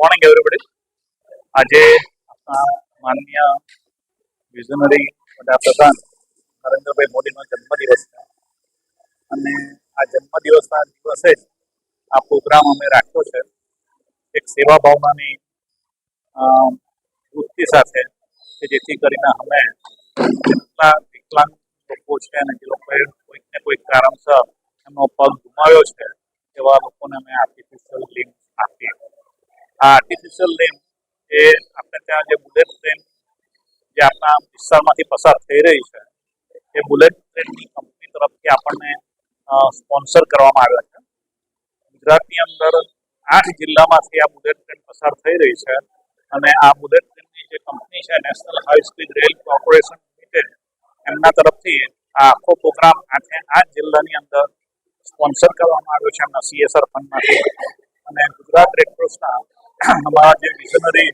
Morning everybody આજે માનનીય visionary વડાપ્રધાન નરેન્દ્રભાઈ મોદીનો જન્મદિવસ છે. અને આ જન્મદિવસના દિવસે જ આ પ્રોગ્રામ અમે રાખ્યો છે. એક સેવા ભાવનાની વૃત્તિ સાથે કે જેથી કરીને અમે જેટલા વિકલાંગ લોકો છે અને જે લોકોએ કોઈક ને કોઈક કારણસર એમનો પગ ગુમાવ્યો છે, એવા લોકોને અમે આર્ટિફિશિયલ લિમ્બ આપીએ. આ આર્ટિફિશિયલ લિમ્બ એ આપણે ત્યાં જે બુલેટ ટ્રેન જે આપણા વિસ્તારમાંથી પસાર થઈ રહી છે, એ બુલેટ ટ્રેનની કંપની તરફથી આપણને સ્પોન્સર કરવામાં આવ્યા છે. ગુજરાતની અંદર આઠ જિલ્લામાંથી આ બુલેટ ટ્રેન પસાર થઈ રહી છે અને આ બુલેટ ટ્રેનની જે કંપની છે national high speed rail corporation limited એમના તરફથી આ આખો પ્રોગ્રામ આઠે આઠ જિલ્લાની અંદર સ્પોન્સર કરવામાં આવ્યો છે એમના સીએસઆર ફંડમાંથી અને ગુજરાત રેડ ક્રોસના અમારા જે વિઝનરી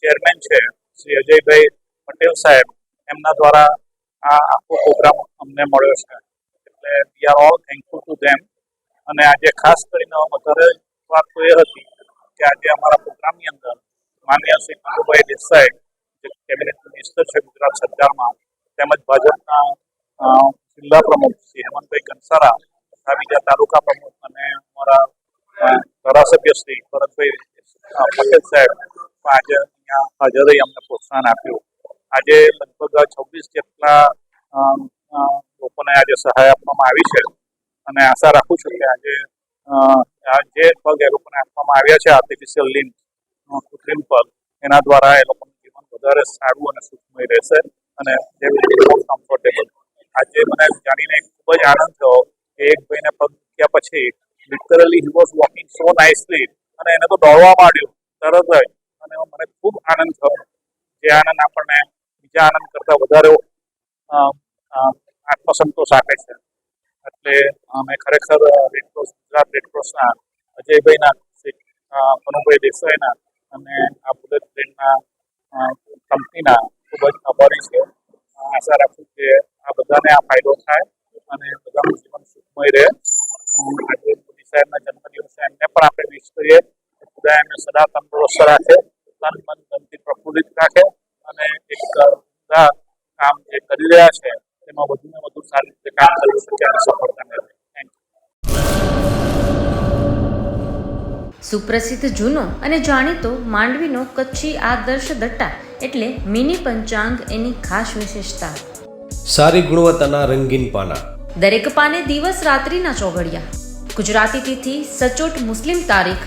ચેરમેન છે, શ્રી અજયભાઈ પટેલ સાહેબ, એમના દ્વારા આ આખો પ્રોગ્રામ અમને મળ્યો છે. એટલે we are all thankful to them અને આજે ખાસ કરીને વધારે વાત તો એ હતી કે આજે અમારા પ્રોગ્રામની અંદર માન્ય શ્રી કાનુભાઈ દેસાઈ, જે કેબિનેટ મિનિસ્ટર છે ગુજરાત સરકારમાં, તેમજ ભાજપના જિલ્લા પ્રમુખ શ્રી હેમંતભાઈ કંસારા, તથા બીજા તાલુકા પ્રમુખ અને અમારા ધારાસભ્ય શ્રી ભરતભાઈ પટેલ સાહેબ, આજે અહીંયા હાજર રહી, અમને પ્રોત્સાહન આપ્યું. આજે લગભગ છવ્વીસ જેટલા લોકોને આજે સહાય આપવામાં આવી છે. અને આશા રાખું છું કે આજે જે પગ એ લોકોને આપવામાં આવ્યા છે આર્ટિફિશિયલ લિમ્બ કૃત્રિમ પગ, એના દ્વારા એ લોકોનું જીવન વધારે સારું અને સુખમય રહેશે અને કમ્ફર્ટેબલ આજે મને જાણીને ખૂબ જ આનંદ થયો કે એક ભાઈને પગ મૂક્યા પછી literally he was walking so nicely અને એને તો દોડવા માંડ્યો તરત જ અને મને ખૂબ આનંદ થયો. જે આનંદ આપણને બીજા આનંદ કરતાં વધારે આત્મસંતોષ આપે છે. એટલે, અમે ખરેખર રેડક્રોસ ગુજરાત રેડક્રોસના અજયભાઈના મનુભાઈ દેસાઈના અને આ બુલેટ ટ્રેનના કંપનીના ખૂબ જ આભારી છે. આશા રાખું કે આ બધાને આ ફાયદો થાય અને બધાનું જીવન સુખમય રહે અ, આજે મોદી સાહેબના જન્મદિવસે એમને પણ આપણે વિશ કરીએ કે ખુદા એમને સદા તંદુરસ્ત રાખે તન મન ધનથી પ્રફુલ્લિત રાખે અને એક કામ જે કરી રહ્યા છે તેમાં વધુને વધુ સારી રીતે કામ કરી શકે અને સફળતા મેળવે. સુપ્રસિદ્ધ જૂનો અને જાણીતો માંડવીનો કચ્છી આદર્શ દટ્ટા એટલે મિની પંચાંગ એની ખાસ વિશેષતા. સારી ગુણવત્તાના રંગીન પાના. દરેક પાને દિવસ રાત્રિના ચોઘડિયા. ગુજરાતી તિથિ સચોટ મુસ્લિમ તારીખ